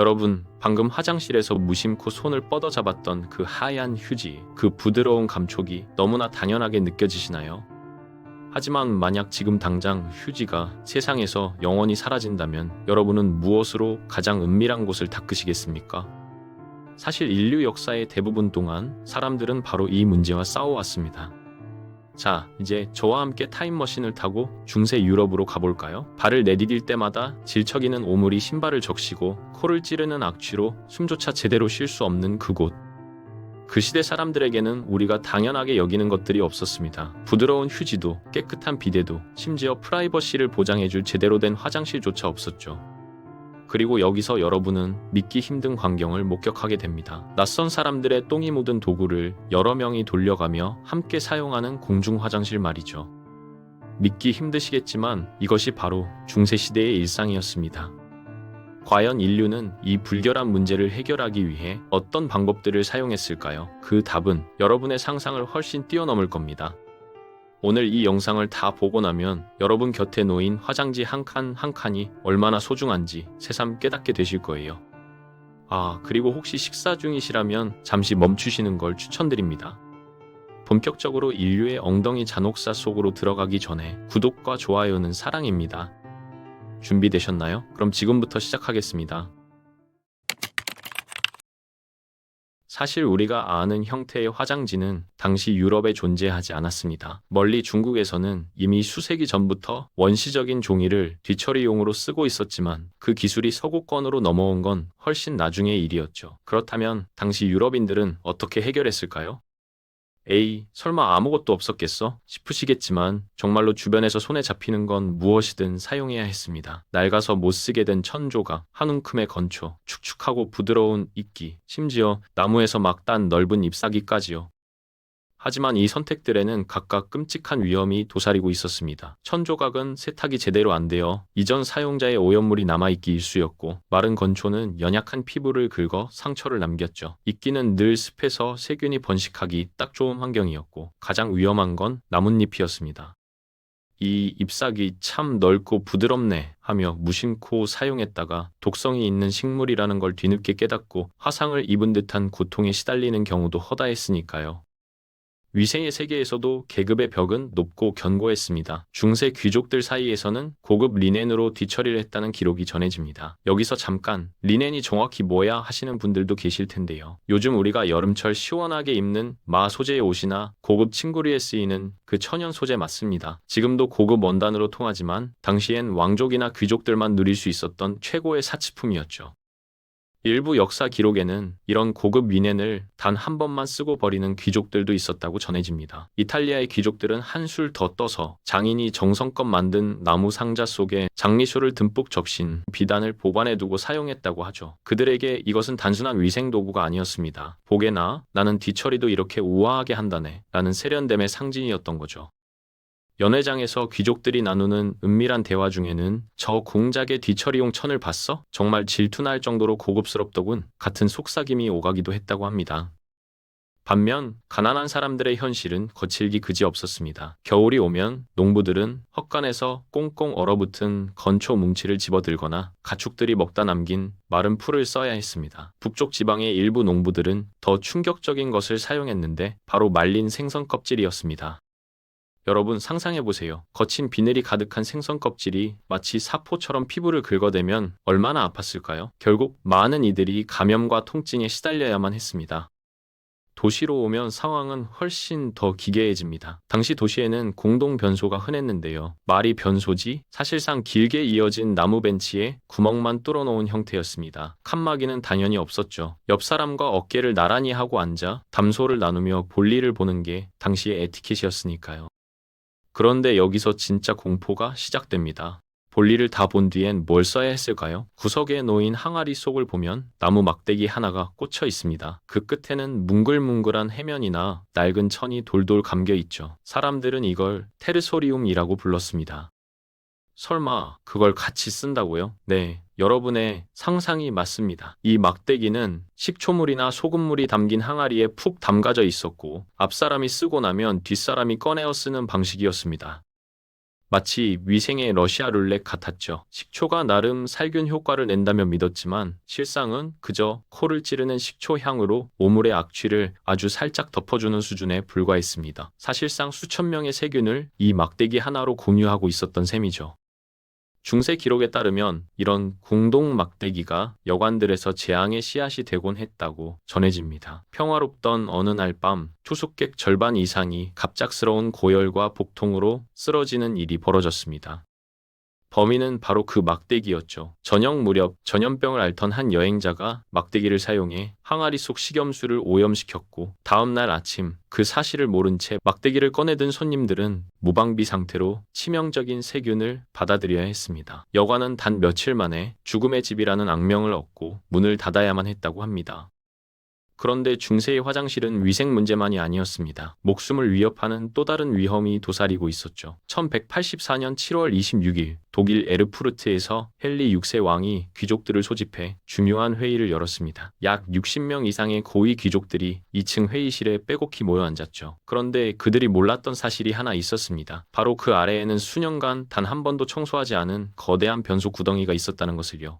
여러분, 방금 화장실에서 무심코 손을 뻗어 잡았던 그 하얀 휴지, 그 부드러운 감촉이 너무나 당연하게 느껴지시나요? 하지만 만약 지금 당장 휴지가 세상에서 영원히 사라진다면 여러분은 무엇으로 가장 은밀한 곳을 닦으시겠습니까? 사실 인류 역사의 대부분 동안 사람들은 바로 이 문제와 싸워왔습니다. 자, 이제 저와 함께 타임머신을 타고 중세 유럽으로 가볼까요? 발을 내디딜 때마다 질척이는 오물이 신발을 적시고 코를 찌르는 악취로 숨조차 제대로 쉴 수 없는 그곳. 그 시대 사람들에게는 우리가 당연하게 여기는 것들이 없었습니다. 부드러운 휴지도 깨끗한 비데도 심지어 프라이버시를 보장해줄 제대로 된 화장실조차 없었죠. 그리고 여기서 여러분은 믿기 힘든 광경을 목격하게 됩니다. 낯선 사람들의 똥이 묻은 도구를 여러 명이 돌려가며 함께 사용하는 공중 화장실 말이죠. 믿기 힘드시겠지만 이것이 바로 중세시대의 일상이었습니다. 과연 인류는 이 불결한 문제를 해결하기 위해 어떤 방법들을 사용했을까요? 그 답은 여러분의 상상을 훨씬 뛰어넘을 겁니다. 오늘 이 영상을 다 보고 나면 여러분 곁에 놓인 화장지 한칸한 칸이 얼마나 소중한지 새삼 깨닫게 되실 거예요. 아, 그리고 혹시 식사 중이시라면 잠시 멈추시는 걸 추천드립니다. 본격적으로 인류의 엉덩이 잔혹사 속으로 들어가기 전에 구독과 좋아요는 사랑입니다. 준비되셨나요? 그럼 지금부터 시작하겠습니다. 사실 우리가 아는 형태의 화장지는 당시 유럽에 존재하지 않았습니다. 멀리 중국에서는 이미 수세기 전부터 원시적인 종이를 뒤처리용으로 쓰고 있었지만 그 기술이 서구권으로 넘어온 건 훨씬 나중의 일이었죠. 그렇다면 당시 유럽인들은 어떻게 해결했을까요? 에이, 설마 아무것도 없었겠어? 싶으시겠지만 정말로 주변에서 손에 잡히는 건 무엇이든 사용해야 했습니다. 낡아서 못 쓰게 된 천조각, 한 움큼의 건초, 축축하고 부드러운 이끼, 심지어 나무에서 막 딴 넓은 잎사귀까지요. 하지만 이 선택들에는 각각 끔찍한 위험이 도사리고 있었습니다. 천조각은 세탁이 제대로 안 되어 이전 사용자의 오염물이 남아있기 일쑤였고 마른 건초는 연약한 피부를 긁어 상처를 남겼죠. 이끼는 늘 습해서 세균이 번식하기 딱 좋은 환경이었고 가장 위험한 건 나뭇잎이었습니다. 이 잎사귀 참 넓고 부드럽네 하며 무심코 사용했다가 독성이 있는 식물이라는 걸 뒤늦게 깨닫고 화상을 입은 듯한 고통에 시달리는 경우도 허다했으니까요. 위생의 세계에서도 계급의 벽은 높고 견고했습니다. 중세 귀족들 사이에서는 고급 리넨으로 뒤처리를 했다는 기록이 전해집니다. 여기서 잠깐 리넨이 정확히 뭐야 하시는 분들도 계실 텐데요. 요즘 우리가 여름철 시원하게 입는 마 소재의 옷이나 고급 침구리에 쓰이는 그 천연 소재 맞습니다. 지금도 고급 원단으로 통하지만 당시엔 왕족이나 귀족들만 누릴 수 있었던 최고의 사치품이었죠. 일부 역사 기록에는 이런 고급 리넨을 단 한 번만 쓰고 버리는 귀족들도 있었다고 전해집니다. 이탈리아의 귀족들은 한술 더 떠서 장인이 정성껏 만든 나무 상자 속에 장미쇼를 듬뿍 적신 비단을 보관해 두고 사용했다고 하죠. 그들에게 이것은 단순한 위생 도구가 아니었습니다. 보게나 나는 뒤처리도 이렇게 우아하게 한다네 라는 세련됨의 상징이었던 거죠. 연회장에서 귀족들이 나누는 은밀한 대화 중에는 저 공작의 뒤처리용 천을 봤어? 정말 질투날 정도로 고급스럽더군 같은 속삭임이 오가기도 했다고 합니다. 반면 가난한 사람들의 현실은 거칠기 그지 없었습니다. 겨울이 오면 농부들은 헛간에서 꽁꽁 얼어붙은 건초 뭉치를 집어들거나 가축들이 먹다 남긴 마른 풀을 써야 했습니다. 북쪽 지방의 일부 농부들은 더 충격적인 것을 사용했는데 바로 말린 생선 껍질이었습니다. 여러분 상상해 보세요. 거친 비늘이 가득한 생선 껍질이 마치 사포처럼 피부를 긁어대면 얼마나 아팠을까요? 결국 많은 이들이 감염과 통증에 시달려야만 했습니다. 도시로 오면 상황은 훨씬 더 기괴해집니다. 당시 도시에는 공동 변소가 흔했는데요. 말이 변소지 사실상 길게 이어진 나무 벤치에 구멍만 뚫어놓은 형태였습니다. 칸막이는 당연히 없었죠. 옆 사람과 어깨를 나란히 하고 앉아 담소를 나누며 볼일을 보는 게 당시의 에티켓이었으니까요. 그런데 여기서 진짜 공포가 시작됩니다. 볼일을 다 본 뒤엔 뭘 써야 했을까요? 구석에 놓인 항아리 속을 보면 나무 막대기 하나가 꽂혀 있습니다. 그 끝에는 뭉글뭉글한 해면이나 낡은 천이 돌돌 감겨 있죠. 사람들은 이걸 테르소리움이라고 불렀습니다. 설마 그걸 같이 쓴다고요? 네, 여러분의 상상이 맞습니다. 이 막대기는 식초물이나 소금물이 담긴 항아리에 푹 담가져 있었고 앞사람이 쓰고 나면 뒷사람이 꺼내어 쓰는 방식이었습니다. 마치 위생의 러시아 룰렛 같았죠. 식초가 나름 살균 효과를 낸다며 믿었지만 실상은 그저 코를 찌르는 식초 향으로 오물의 악취를 아주 살짝 덮어주는 수준에 불과했습니다. 사실상 수천 명의 세균을 이 막대기 하나로 공유하고 있었던 셈이죠. 중세 기록에 따르면 이런 공동 막대기가 여관들에서 재앙의 씨앗이 되곤 했다고 전해집니다. 평화롭던 어느 날밤 투숙객 절반 이상이 갑작스러운 고열과 복통으로 쓰러지는 일이 벌어졌습니다. 범인은 바로 그 막대기였죠. 저녁 무렵 전염병을 앓던 한 여행자가 막대기를 사용해 항아리 속 식염수를 오염시켰고 다음 날 아침 그 사실을 모른 채 막대기를 꺼내든 손님들은 무방비 상태로 치명적인 세균을 받아들여야 했습니다. 여관은 단 며칠 만에 죽음의 집이라는 악명을 얻고 문을 닫아야만 했다고 합니다. 그런데 중세의 화장실은 위생 문제만이 아니었습니다. 목숨을 위협하는 또 다른 위험이 도사리고 있었죠. 1184년 7월 26일 독일 에르푸르트에서 헨리 6세 왕이 귀족들을 소집해 중요한 회의를 열었습니다. 약 60명 이상의 고위 귀족들이 2층 회의실에 빼곡히 모여 앉았죠. 그런데 그들이 몰랐던 사실이 하나 있었습니다. 바로 그 아래에는 수년간 단 한 번도 청소하지 않은 거대한 변소 구덩이가 있었다는 것을요.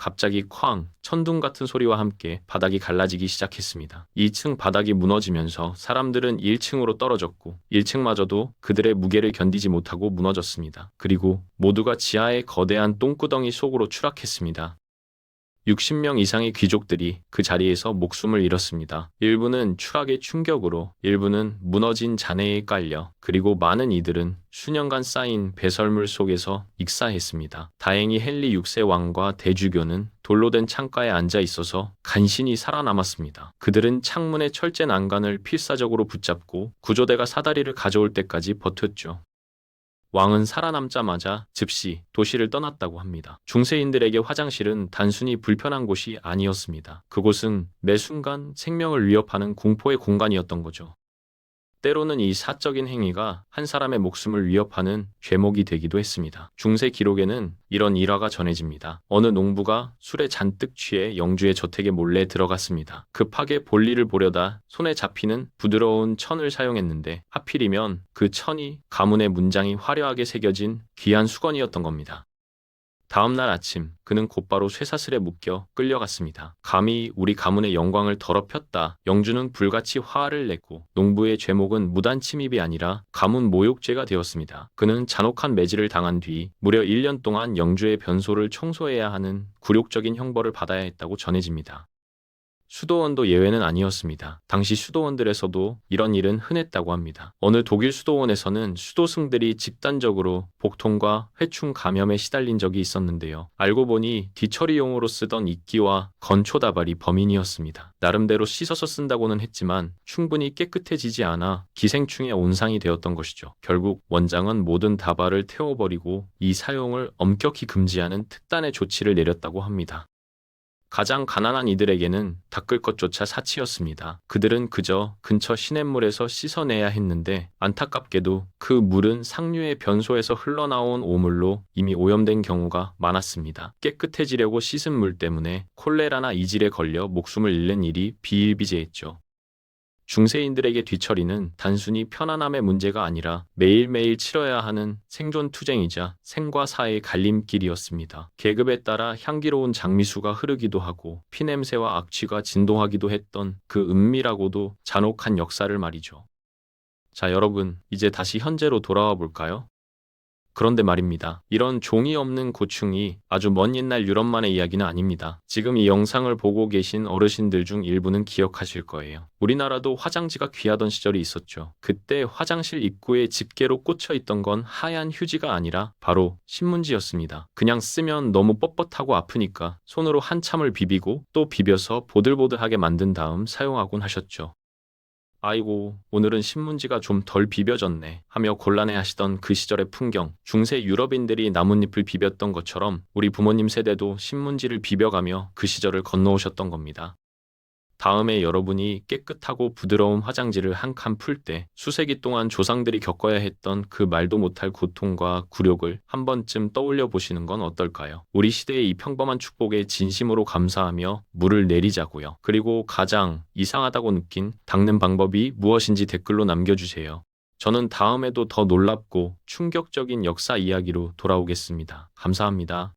갑자기 쾅, 천둥 같은 소리와 함께 바닥이 갈라지기 시작했습니다. 2층 바닥이 무너지면서 사람들은 1층으로 떨어졌고 1층마저도 그들의 무게를 견디지 못하고 무너졌습니다. 그리고 모두가 지하의 거대한 똥구덩이 속으로 추락했습니다. 60명 이상의 귀족들이 그 자리에서 목숨을 잃었습니다. 일부는 추락의 충격으로, 일부는 무너진 잔해에 깔려, 그리고 많은 이들은 수년간 쌓인 배설물 속에서 익사했습니다. 다행히 헨리 6세 왕과 대주교는 돌로 된 창가에 앉아 있어서 간신히 살아남았습니다. 그들은 창문의 철제 난간을 필사적으로 붙잡고 구조대가 사다리를 가져올 때까지 버텼죠. 왕은 살아남자마자 즉시 도시를 떠났다고 합니다. 중세인들에게 화장실은 단순히 불편한 곳이 아니었습니다. 그곳은 매 순간 생명을 위협하는 공포의 공간이었던 거죠. 때로는 이 사적인 행위가 한 사람의 목숨을 위협하는 죄목이 되기도 했습니다. 중세 기록에는 이런 일화가 전해집니다. 어느 농부가 술에 잔뜩 취해 영주의 저택에 몰래 들어갔습니다. 급하게 볼일을 보려다 손에 잡히는 부드러운 천을 사용했는데 하필이면 그 천이 가문의 문장이 화려하게 새겨진 귀한 수건이었던 겁니다. 다음 날 아침 그는 곧바로 쇠사슬에 묶여 끌려갔습니다. 감히 우리 가문의 영광을 더럽혔다. 영주는 불같이 화를 냈고 농부의 죄목은 무단 침입이 아니라 가문 모욕죄가 되었습니다. 그는 잔혹한 매질을 당한 뒤 무려 1년 동안 영주의 변소를 청소해야 하는 굴욕적인 형벌을 받아야 했다고 전해집니다. 수도원도 예외는 아니었습니다. 당시 수도원들에서도 이런 일은 흔했다고 합니다. 어느 독일 수도원에서는 수도승들이 집단적으로 복통과 회충 감염에 시달린 적이 있었는데요. 알고 보니 뒤처리용으로 쓰던 이끼와 건초다발이 범인이었습니다. 나름대로 씻어서 쓴다고는 했지만 충분히 깨끗해지지 않아 기생충의 온상이 되었던 것이죠. 결국 원장은 모든 다발을 태워버리고 이 사용을 엄격히 금지하는 특단의 조치를 내렸다고 합니다. 가장 가난한 이들에게는 닦을 것조차 사치였습니다. 그들은 그저 근처 시냇물에서 씻어내야 했는데 안타깝게도 그 물은 상류의 변소에서 흘러나온 오물로 이미 오염된 경우가 많았습니다. 깨끗해지려고 씻은 물 때문에 콜레라나 이질에 걸려 목숨을 잃는 일이 비일비재했죠. 중세인들에게 뒤처리는 단순히 편안함의 문제가 아니라 매일매일 치러야 하는 생존 투쟁이자 생과 사의 갈림길이었습니다. 계급에 따라 향기로운 장미수가 흐르기도 하고 피냄새와 악취가 진동하기도 했던 그 은밀하고도 잔혹한 역사를 말이죠. 자, 여러분, 이제 다시 현재로 돌아와 볼까요? 그런데 말입니다. 이런 종이 없는 고충이 아주 먼 옛날 유럽만의 이야기는 아닙니다. 지금 이 영상을 보고 계신 어르신들 중 일부는 기억하실 거예요. 우리나라도 화장지가 귀하던 시절이 있었죠. 그때 화장실 입구에 집게로 꽂혀 있던 건 하얀 휴지가 아니라 바로 신문지였습니다. 그냥 쓰면 너무 뻣뻣하고 아프니까 손으로 한참을 비비고 또 비벼서 보들보들하게 만든 다음 사용하곤 하셨죠. 아이고, 오늘은 신문지가 좀 덜 비벼졌네. 하며 곤란해 하시던 그 시절의 풍경. 중세 유럽인들이 나뭇잎을 비볐던 것처럼 우리 부모님 세대도 신문지를 비벼가며 그 시절을 건너오셨던 겁니다. 다음에 여러분이 깨끗하고 부드러운 화장지를 한 칸 풀 때 수세기 동안 조상들이 겪어야 했던 그 말도 못할 고통과 굴욕을 한 번쯤 떠올려 보시는 건 어떨까요? 우리 시대의 이 평범한 축복에 진심으로 감사하며 물을 내리자고요. 그리고 가장 이상하다고 느낀 닦는 방법이 무엇인지 댓글로 남겨주세요. 저는 다음에도 더 놀랍고 충격적인 역사 이야기로 돌아오겠습니다. 감사합니다.